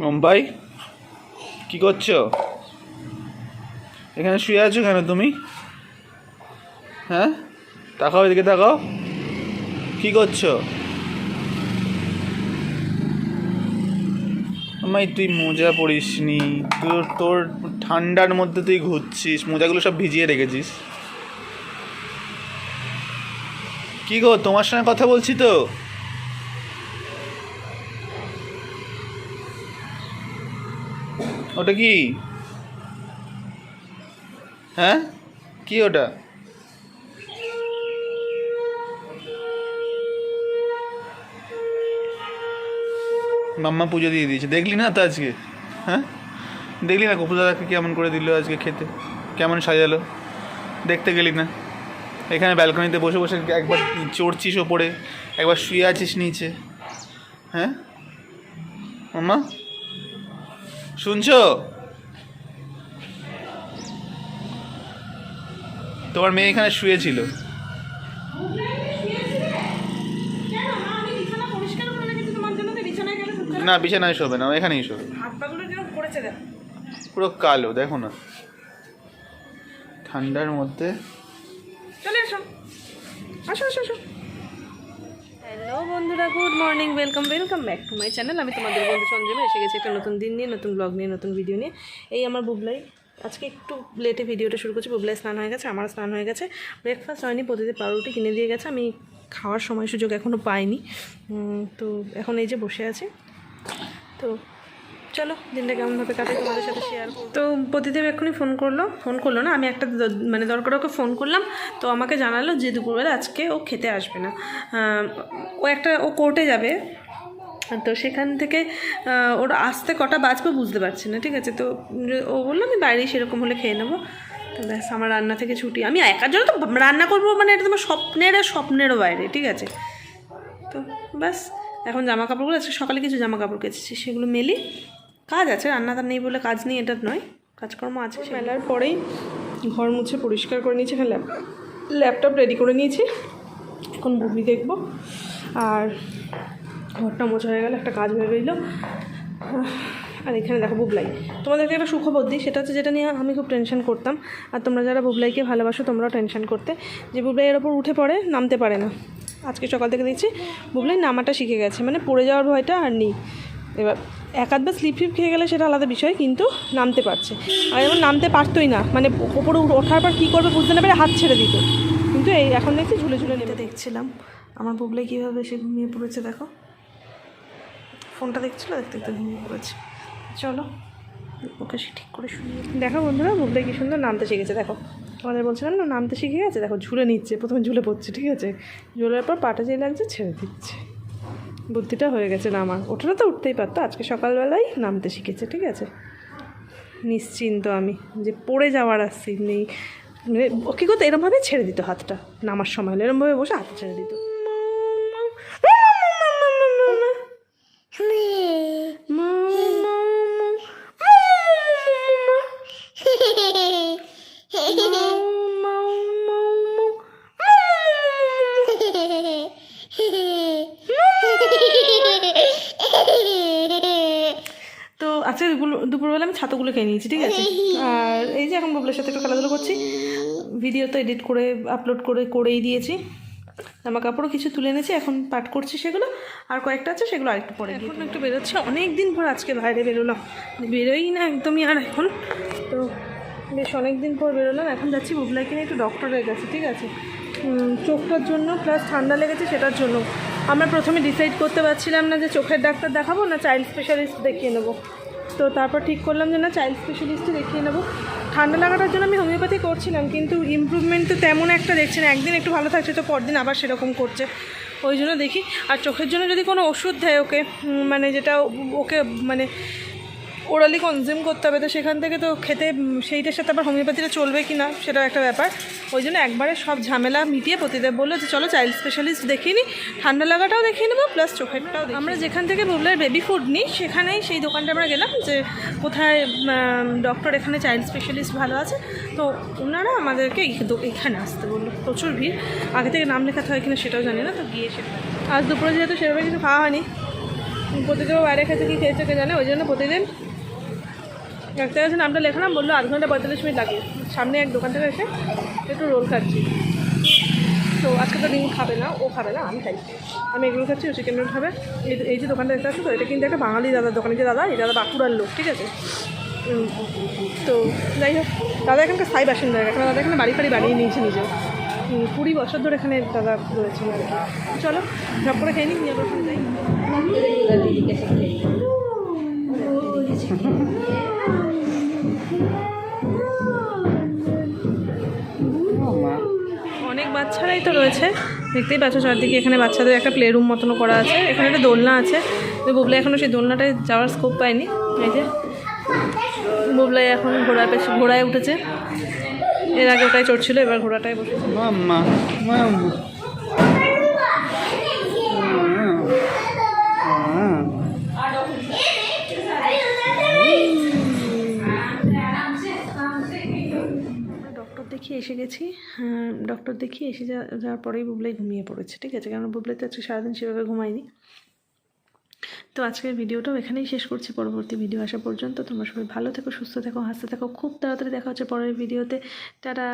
মুম্বাই? কি করছ? এখানে শুয়ে আছো কেন তুমি? হ্যাঁ? তাকাও এদিকে তাকাও। কি করছ? আমায় তুই মোজা পরিস নি তোর তোর ঠান্ডার মধ্যে তুই ঘুরছিস, মোজাগুলো সব ভিজিয়ে রেখেছিস। কি গো, তোমার সঙ্গে কথা বলছি তো? ওটা কি? হ্যাঁ? কি ওটা? মাম্মা পুজো দিয়ে দিয়েছে। দেখলি না তো আজকে? হ্যাঁ? দেখলি না কপুর দাদাকে কেমন করে দিল আজকে খেতে? কেমন সাজালো? দেখতে গেলি না? এখানে ব্যালকনিতে বসে বসে একবার চড়ছিস ওপরে, একবার শুয়ে আছিস নিচে। হ্যাঁ? মাম্মা? শুনছো? তোমার মেয়ে এখানে শুয়েছিল। না, বিছানায় শোবে না এখানেই শোবে। পুরো কালো, দেখো না। ঠান্ডার মধ্যে চলে এসো। আসো আসো আসো। হ্যালো বন্ধুরা good morning welcome welcome back to my channel আমি তোমাদের বন্ধু সঞ্জীবী এসে গেছি একটা নতুন দিন নিয়ে, নতুন ব্লগ নিয়ে, নতুন ভিডিও নিয়ে। এই আমার বুবলাই, আজকে একটু লেটে ভিডিওটা শুরু করছি। বুবলাই স্নান হয়ে গেছে, আমার স্নান হয়ে গেছে। ব্রেকফাস্ট হয়নি, প্রতিদিন পাউরুটি কিনে দিয়ে গেছে। আমি খাওয়ার সময় সুযোগ এখনও পাইনি। তো এখন এই যে বসে আছি। তো চলো, দিনটা কেমনভাবে কাটে তোমাদের সাথে শেয়ার তো প্রতিদেব এক্ষুনি ফোন করল ফোন করল না, আমি একটা মানে দরকার ওকে ফোন করলাম, তো আমাকে জানালো যে দুপুরবেলা আজকে ও খেতে আসবে না। ও একটা, ও কোর্টে যাবে, তো সেখান থেকে ওর আসতে কটা বাজবে বুঝতে পারছি না, ঠিক আছে? তো ও বলল, আমি বাইরেই সেরকম হলে খেয়ে নেব। তো ব্যাস, আমার রান্না থেকে ছুটি। আমি একার জন্য তো রান্না করব মানে এটা তোমার স্বপ্নের আর স্বপ্নেরও বাইরে, ঠিক আছে? তো ব্যাস, এখন জামা কাপড়গুলো আজকে সকালে কিছু জামা কাপড় কেচেছি, সেগুলো মেলি কাজ আছে রান্না রান্নাটা নেই বলে কাজ নেই এটা নয়। কাজকর্ম আছে মেলার পরেই ঘর মুছে পরিষ্কার করে নিয়েছি এখানে ল্যাপ ল্যাপটপ রেডি করে নিয়েছি। এখন মুভি দেখব। আর ঘরটা মোছা হয়ে গেল একটা কাজ হয়ে রইল। আর এখানে দেখো বুবলাই। তোমাদেরকে একটা সুখবর দিই সেটা হচ্ছে যেটা নিয়ে আমি খুব টেনশন করতাম। আর তোমরা যারা বুবলাইকে ভালোবাসো তোমরাও টেনশন করতে। যে বুবলাই এর ওপর উঠে পড়ে নামতে পারে না। আজকে সকাল থেকে দেখছি বুবলাই নামাটা শিখে গেছে। মানে পড়ে যাওয়ার ভয়টা আর নেই। এবার এক আধবার স্লিপ ফিপ খেয়ে গেলে সেটা আলাদা বিষয় কিন্তু নামতে পারছে। আর এবার নামতে পারতোই না মানে ওপরে ওঠার পর কী করবে বুঝতে না পারে হাত ছেড়ে দিত। কিন্তু এই এখন দেখছি ঝুলে ঝুলে নেমে। দেখছিলাম। আমার বুবলাই কীভাবে সে ঘুমিয়ে পড়েছে দেখো। ফোনটা দেখছিল? দেখতে দেখতে ঘুমিয়ে পড়েছে। চলো ওকে সে ঠিক করে শুনিয়ে দেখো বন্ধুরা বুবলাই কি সুন্দর নামতে শিখেছে দেখো। আমাদের বলছিলাম না নামতে শিখে গেছে? দেখো ঝুলে নিচ্ছে প্রথমে ঝুলে পড়ছে ঠিক আছে? ঝুলের পর পাটা যেই লাগছে ছেড়ে দিচ্ছে। বুদ্ধিটা হয়ে গেছে না আমার ওঠাটা তো উঠতেই পারতো, আজকে সকালবেলায় নামতে শিখেছে, ঠিক আছে? নিশ্চিন্ত আমি যে পড়ে যাওয়ার আসছি নেই। মানে কী করতো এরমভাবে ছেড়ে দিত হাতটা, নামার সময় হলে। এরমভাবে বসে হাত ছেড়ে দিত। আজকে দুপুর- দুপুরবেলা আমি ছাতুগুলো খেয়ে নিয়েছি ঠিক আছে? আর এই যে এখন বাবলের সাথে একটু খেলাধুলো করছি। ভিডিও তো এডিট করে আপলোড করে করেই দিয়েছি। জামা কাপড়ও কিছু তুলে এনেছি এখন পাঠ করছি সেগুলো। আর কয়েকটা আছে সেগুলো আরেকটু পরে এখন একটু বেরোচ্ছে। অনেক দিন পর আজকে বাইরে বেরোলাম। বেরোই না একদমই আর এখন। তো বেশ অনেক দিন পর বেরোলাম। এখন যাচ্ছি বুবলাইকে নিয়ে একটু ডক্টরের কাছে ঠিক আছে? চোখটার জন্য প্লাস ঠান্ডা লেগেছে সেটার জন্য। আমরা প্রথমে ডিসাইড করতে পারছিলাম না যে চোখের ডাক্তার দেখাবো না চাইল্ড স্পেশালিস্ট দেখিয়ে নেব। তো তারপর ঠিক করলাম যে না চাইল্ড স্পেশালিস্টে দেখিয়ে নেব। ঠান্ডা লাগাটার জন্য আমি হোমিওপ্যাথি করছিলাম, কিন্তু ইম্প্রুভমেন্ট তো তেমন একটা দেখছি না। একদিন একটু ভালো থাকছে, তো পরদিন আবার সেরকম করছে। ওই জন্য দেখি। আর চোখের জন্য যদি কোনো ওষুধ দেয় ওকে মানে যেটা ওকে মানে ওরালি কনজিউম করতে হবে তো সেখান থেকে তো খেতে সেইটার সাথে আবার হোমিওপ্যাথিটা চলবে কি না সেটাও একটা ব্যাপার। ওই জন্য একবারে সব ঝামেলা মিটিয়ে প্রতিদেব বলল যে চলো চাইল্ড স্পেশালিস্ট দেখিয়ে নিই ঠান্ডা লাগাটাও দেখিয়ে নেব প্লাস চোখেরটাও আমরা যেখান থেকে বুবলার বেবি ফুড নিই সেখানেই সেই দোকানটা আমরা গেলাম যে কোথায় ডক্টর এখানে চাইল্ড স্পেশালিস্ট ভালো আছে? তো ওনারা আমাদেরকে এখানে আসতে বলল। প্রচুর ভিড়। আগে থেকে নাম লেখাতে হয় কিনা সেটাও জানি না তো গিয়ে সেটা আজ দুপুরে যেহেতু সেরকম কিছু খাওয়া হয়নি প্রতিদিন বাইরে খেতে কি খেয়েছে কে জানে ওই জন্য প্রতিদিন ডাক্তার কাছে নামটা লেখালাম, বলল আধ ঘণ্টা পঁয়তাল্লিশ মিনিট লাগে। সামনে এক দোকান থেকে এসে একটু রোল খাচ্ছি। তো আজকে তো ডিম খাবে না, ও খাবে না, আমি খাই। আমি এগুলো খাচ্ছি, ও চিকেন রোল খাবে। এই যে দোকানটা দেখতে পাচ্ছ তো, এটা কিন্তু একটা বাঙালি দাদার দোকান। যে দাদা, এই দাদা বাঁকুড়ার লোক, ঠিক আছে? তো যাই হোক, দাদা এখানকার স্থায়ী বাসিন্দা, এখানে দাদা এখানে বাড়ি ফাড়ি বানিয়ে নিয়েছে নিজে। কুড়ি বছর ধরে এখানে দাদা রয়েছে। চলো সব করে খেয়ে নিই, নিয়ে যাই অনেক বাচ্চারাই তো রয়েছে। দেখতেই পাচ্ছ চারদিকে এখানে বাচ্চাদের একটা প্লে রুম মতনও করা আছে। এখানে একটা দোলনা আছে। তো বুবলা এখনও সেই দোলনাটায় যাওয়ার স্কোপ পায়নি। এই যে বুবলাই এখন ঘোড়ায় পেছ ঘোড়ায় উঠেছে। এর আগে ওটাই চড়ছিল, এবার ঘোড়াটায় বসেছে। এসে গেছি। ডক্টর দেখি এসে যাওয়া যাওয়ার পরেই বুবলাই ঘুমিয়ে পড়েছে, ঠিক আছে? কারণ বুবলাই তো আজকে সারাদিন সেভাবে ঘুমায়নি। তো আজকের ভিডিওটাও এখানেই শেষ করছি। পরবর্তী ভিডিও আসা পর্যন্ত তোমরা সবাই ভালো থেকো, সুস্থ থেকো, হাসতে থাকো। খুব তাড়াতাড়ি দেখা হচ্ছে পরের ভিডিওতে টাটা!